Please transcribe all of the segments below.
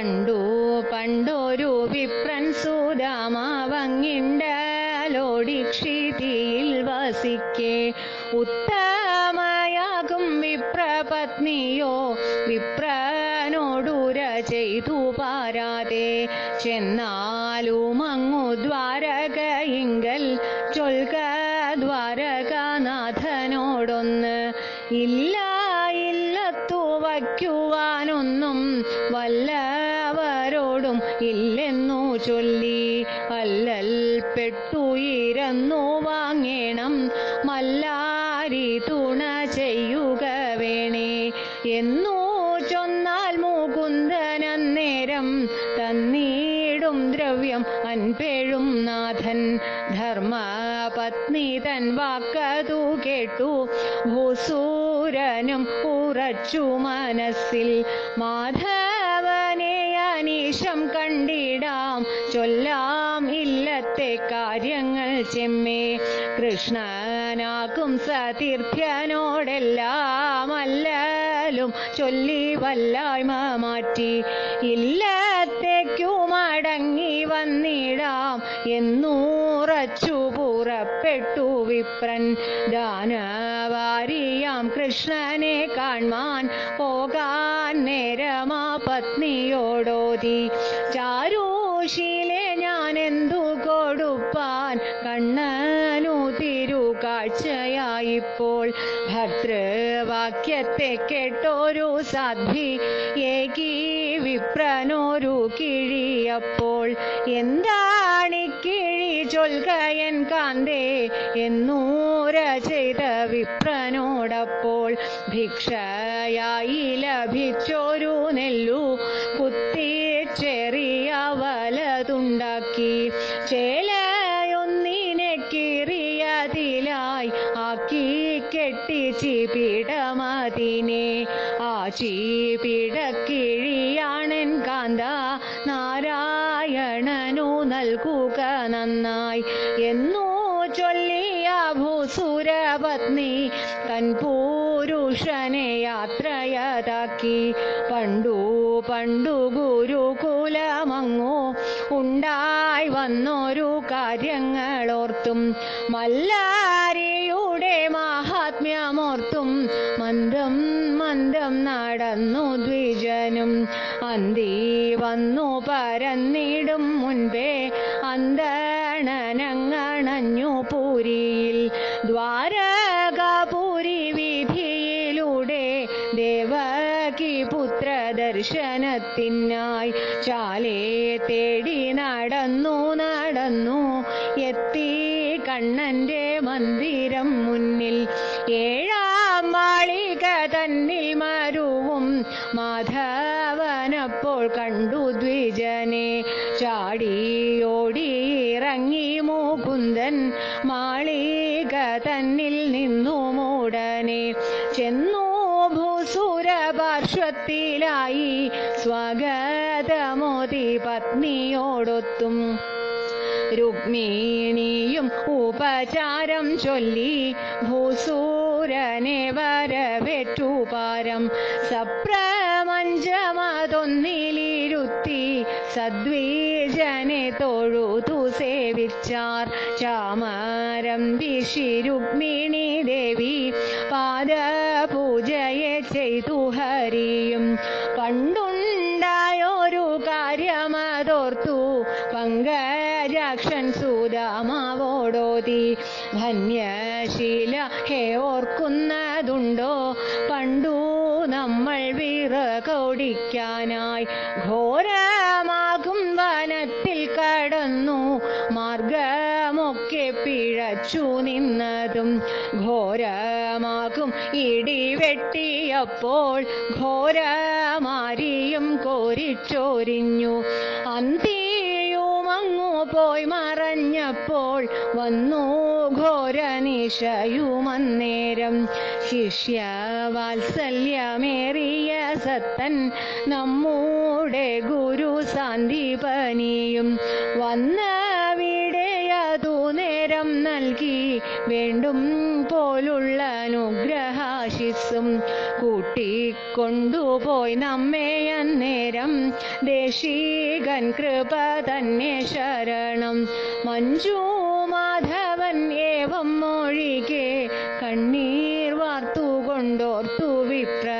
പണ്ടു പണ്ടൊരു വിപ്രൻ സുതാമാവങ്ങിണ്ടലോടിക്ഷിതിയിൽ വസിക്കേ. ഉത്തമയാകും വിപ്രപത്നിയോ വിപ്രനോടുര ചെയ്തു പാരാതെ. ചെന്നാലും എന്നു ചൊന്നാൽ മുകുന്ദൻ അന്നേരം തന്നീടും ദ്രവ്യം അൻപേഴും നാഥൻ. ധർമ്മ പത്നി തൻ വാക്കതു കേട്ടു. ഭൂസൂരനും ഉറച്ചു മനസ്സിൽ. മാധവനെ അനീശം കണ്ടിടാം. ചൊല്ലാം ഇല്ലത്തെ കാര്യങ്ങൾ ചെമ്മേ. കൃഷ്ണനാകും സതീർത്ഥ്യനോടെല്ലാം അല്ലലും ചൊല്ലി വല്ലായ്മ മാറ്റി. ഇല്ലത്തേക്കു മടങ്ങി വന്നിടാം എന്നൂറച്ചു പുറപ്പെട്ടു വിപ്രൻ. ദാനവാരിയാം കൃഷ്ണനെ കാൺമാൻ പോകാൻ നേരമാ പത്നിയോടോതി. ചാരൂശീലെ ഞാൻ എന്തു കൊടുപ്പാൻ കണ്ണനു തിരു സദ്ധി കേട്ടൊരു സാധ്വി ഏകി വിപ്രനൊരു കിഴിയപ്പോൾ എന്താണ് കിഴി? ചൊൽകയൻ കാന്തേ എന്നൂര ചെയ്ത വിപ്രനോടപ്പോൾ ഭിക്ഷയായി കെട്ടിച്ചി പിടമതിനെ ആ ചീപിടക്കിഴിയാണൻ കാന്ത നാരായണനു നൽകുക നന്നായി. എന്നോ ചൊല്ലിയ ഭൂസുരപത്നി തൻ പൂരുഷനെ യാത്രയതാക്കി. പണ്ടു പണ്ടു ഗുരുകുലമങ്ങോ ഉണ്ടായി വന്നൊരു കാര്യങ്ങളോർത്തും. മല്ലാരിയുടെ നടന്നു ദ്വിജനും. അന്തി വന്നു പരന്നിടും മുൻപേ അന്തണനങ്ങണഞ്ഞു പൂരിയിൽ. ദ്വാരകാപുരി മാധവനപ്പോൾ കണ്ടു ദ്വിജനെ. ചാടിയോടിയിറങ്ങി മൂകുന്ദൻ മാളിക തന്നിൽ നിന്നു മൂടനെ. ചെന്നു ഭൂസുരപാർശ്വത്തിലായി സ്വാഗതമോതി പത്നിയോടൊത്തും. രുക്മിണിയും ഉപചാരം ചൊല്ലി ഭൂസൂരനെ വരവേറ്റു പാരം. സപ്രമഞ്ചമതൊന്നിലിരുത്തി സദ്വീജനെ തൊഴുതു സേവിച്ചാർ. ചാമരം വിഷി രുക്മിണി ദേവി പാദപൂജയെ ചെയ്തു ഹരിയും. പണ്ടുണ്ടായൊരു കാര്യമതോർത്തു പങ്കജാക്ഷൻ സുതാമാവോടോതി ധന്യശീല മാർഗമൊക്കെ പിഴച്ചു നിന്നതും ഘോരമാകും. ഇടി വെട്ടിയപ്പോൾ ഘോരമാരിയും അന്തിയും അങ്ങു പോയി മറഞ്ഞപ്പോൾ വന്നു ഘോരനിശയുമന്നേരം. ശിഷ്യവാത്സല്യമേറിയ സത്തൻ നമ്മുടെ ഗുരു സാന്ദീപനിയും വന്നവിടെയതു വേണ്ടും പോലുള്ള അനുഗ്രഹാശിസും കൂട്ടിക്കൊണ്ടുപോയി നമ്മെ അന്നേരം ദേശീകൻ കൃപ തന്നെ ശരണം. മഞ്ജു മാധവൻ ഏവം മൊഴികെ കണ്ണീർ വാർത്തുകൊണ്ടോർത്തു വിപ്രനും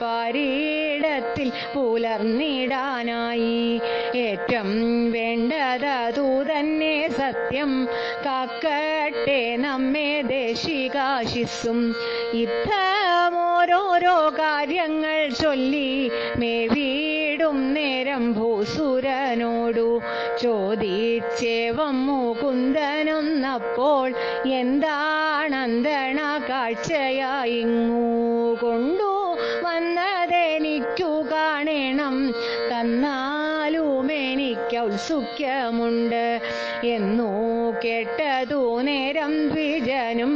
പാരീടത്തിൽ പുലർന്നിടാനായി. ഏറ്റം വേണ്ടതതു തന്നെ സത്യം. കാക്കട്ടെ നമ്മെ ദേശികാശിസ്സും. ഇത്തമോരോരോ കാര്യങ്ങൾ ചൊല്ലി മേവീടും നേരം ഭൂസുരനോടു. ചോദിച്ചേവം മുകുന്ദനൊന്നപ്പോൾ എന്താണന്തണ കാഴ്ചയായിങ്ങൂ കൊണ്ടു എനിക്ക് എന്നോ കേട്ടതു നേരം ദ്വിജനും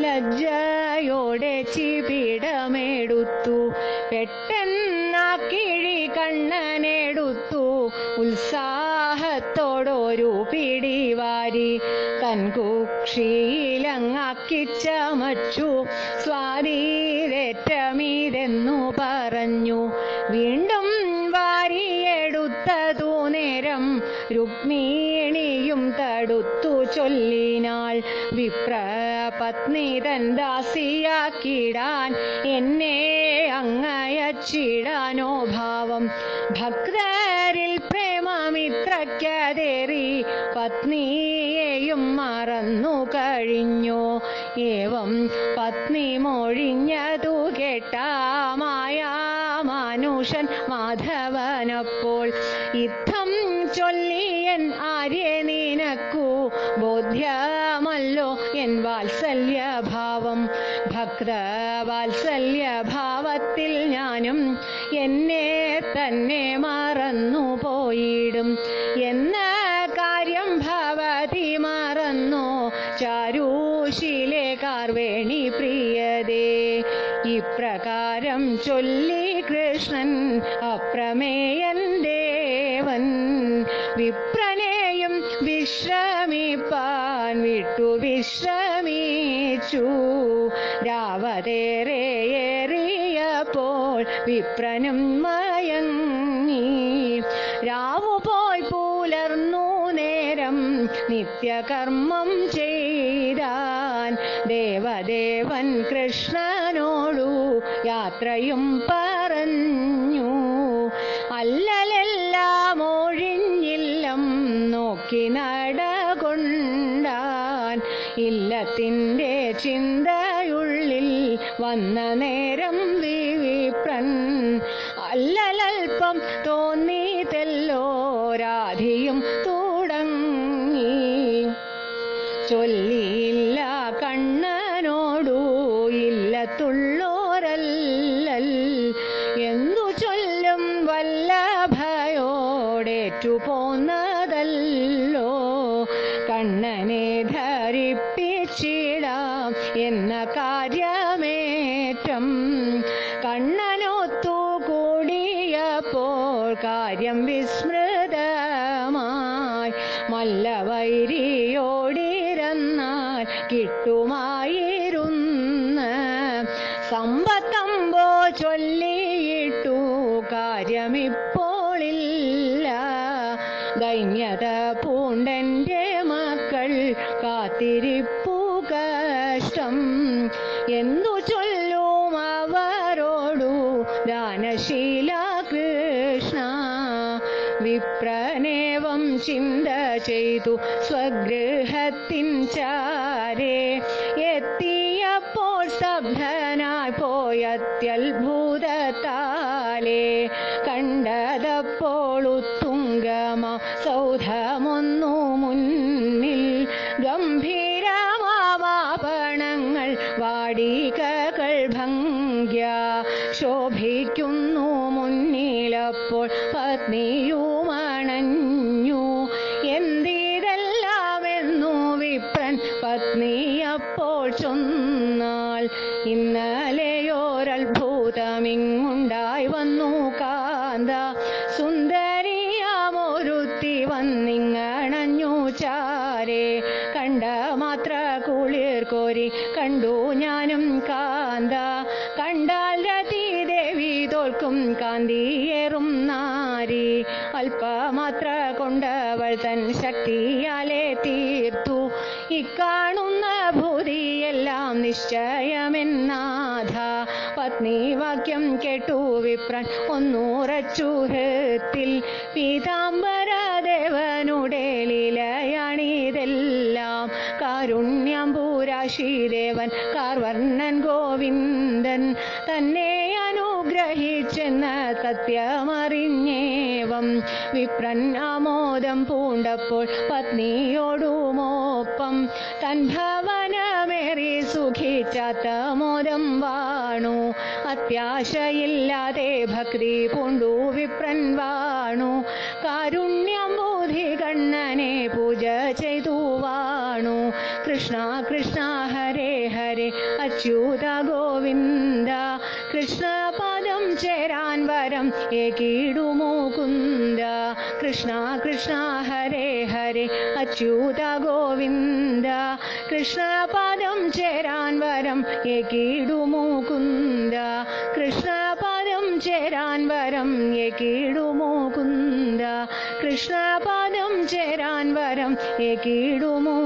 ലജ്ജയോടെ ചിപിടമെടുത്തു. പെട്ടെന്നാ രുക്മിണിയും തടുത്തു ചൊല്ലിനാൾ വിപ്ര വിപ്രപത്നി തൻ ദാസിയാക്കിടാൻ എന്നെ അങ്ങയച്ചിടാനോ ഭാവം. ഭക്തരിൽ പ്രേമമിത്രക്കതേറി പത്നിയെയും മറന്നു കഴിഞ്ഞു. ഏവം പത്നി മൊഴിഞ്ഞതു കേട്ടാമായ മനുഷ്യൻ മാധവനപ്പോൾ യുദ്ധം ചൊല്ലിയൻ വാത്സല്യഭാവം. ഭക്തവാത്സല്യഭാവത്തിൽ ഞാനും എന്നെ തന്നെ മറന്നു പോയിടും രാവതേറേറിയപ്പോൾ വിപ്രനും മയങ്ങി. രാവു പോയി പുലർന്നു നേരം നിത്യകർമ്മം ചെയ്താൻ. ദേവദേവൻ കൃഷ്ണനോടു യാത്രയും പറഞ്ഞു. അല്ലലെല്ലാം ഒഴിഞ്ഞില്ലം നോക്കി നടകൊണ്ടാൻ ഇല്ലത്തിന്റെ ചിന്തയുള്ളിൽ വന്ന നേരം വിവിപ്രൻ. അല്ലലൽപ്പം തോന്നിയതെല്ലോ കൂടിയപ്പോൾ കാര്യം വിസ്മൃതമായി. മല്ലവൈരിയോടിരന്നാൽ കിട്ടുമായിരുന്ന. സമ്പത്തമ്പോ ചൊല്ലിയിട്ടു കാര്യമിപ്പോളില്ല. ദൈന്യത പൂണ്ടന്റെ മക്കൾ കാത്തിരിപ്പു കഷ്ടം. എന്തു ചൊല്ലും ചിന്ത ചെയ്തു സ്വഗൃഹത്തിൻ ചാരേ. എത്തിയപ്പോൾ സ്തബ്ധനായി പോയത്യത്ഭുതത്താലേ കണ്ടതപ്പോൾ പത്നി അപ്പോൾ ചൊന്നാൾ ഇന്നലെയോരത്ഭുതമിങ്ങുണ്ടായി വന്നു കാന്ത. സുന്ദരിയാമൊരുത്തി വന്നിങ്ങണഞ്ഞു ചാരേ. കണ്ട മാത്ര കുളിർ കോരി കണ്ടു ഞാനും കാന്ത. കണ്ടാൽ രതി ദേവി തോൽക്കും കാന്തിയേറും നാരി. അല്പമാത്ര കൊണ്ടവൾ തൻ ശക്തിയാലേ തീർത്തു ഇക്കാണുന്ന ഭൂതിയെല്ലാം നിശ്ചയമെന്നാഥ പത്നി വാക്യം കേട്ടു വിപ്രൻ ഒന്നുറച്ചു ഹൃത്തിൽ. പീതാംബരദേവനുടെ ലീലയാണിതെല്ലാം. കാരുണ്യം പൂരാശീദേവൻ കാർവർണൻ ഗോവിന്ദൻ. തന്നെ അനുഗ്രഹിച്ചെന്ന സത്യമറിഞ്ഞേവം. വിപ്രൻ ആമോദം പൂണ്ടപ്പോൾ പത്നിയോടുമോപ്പം തൻ ഭവനമേറി സുഖിച്ചാത്ത മോദം വാണു. അത്യാശയില്ലാതെ ഭക്തി പൂണ്ടു വിപ്രൻ വാണു. കാരുണ്യം ബോധി കണ്ണനെ പൂജ ചെയ്തു വാണു. കൃഷ്ണ കൃഷ്ണ ഹരേ ഹരേ അച്യുത ഗോവിന്ദ. കൃഷ്ണ പദം ചേരാൻ വരം ഏകീടുമോ കുന്ദ കൃഷ്ണ കൃഷ്ണ ഹരേ ഹരേ. അച്യൂത ഗോവിന്ദ കൃഷ്ണ പദം ചേരാൻ വരം ഏകീടുമോ കുന്ദ കൃഷ്ണ പദം ചേരാൻ വരം ഏകീടുമോ കുന്ദ കൃഷ്ണ പദം ചേരാൻ വരം കുന്ദ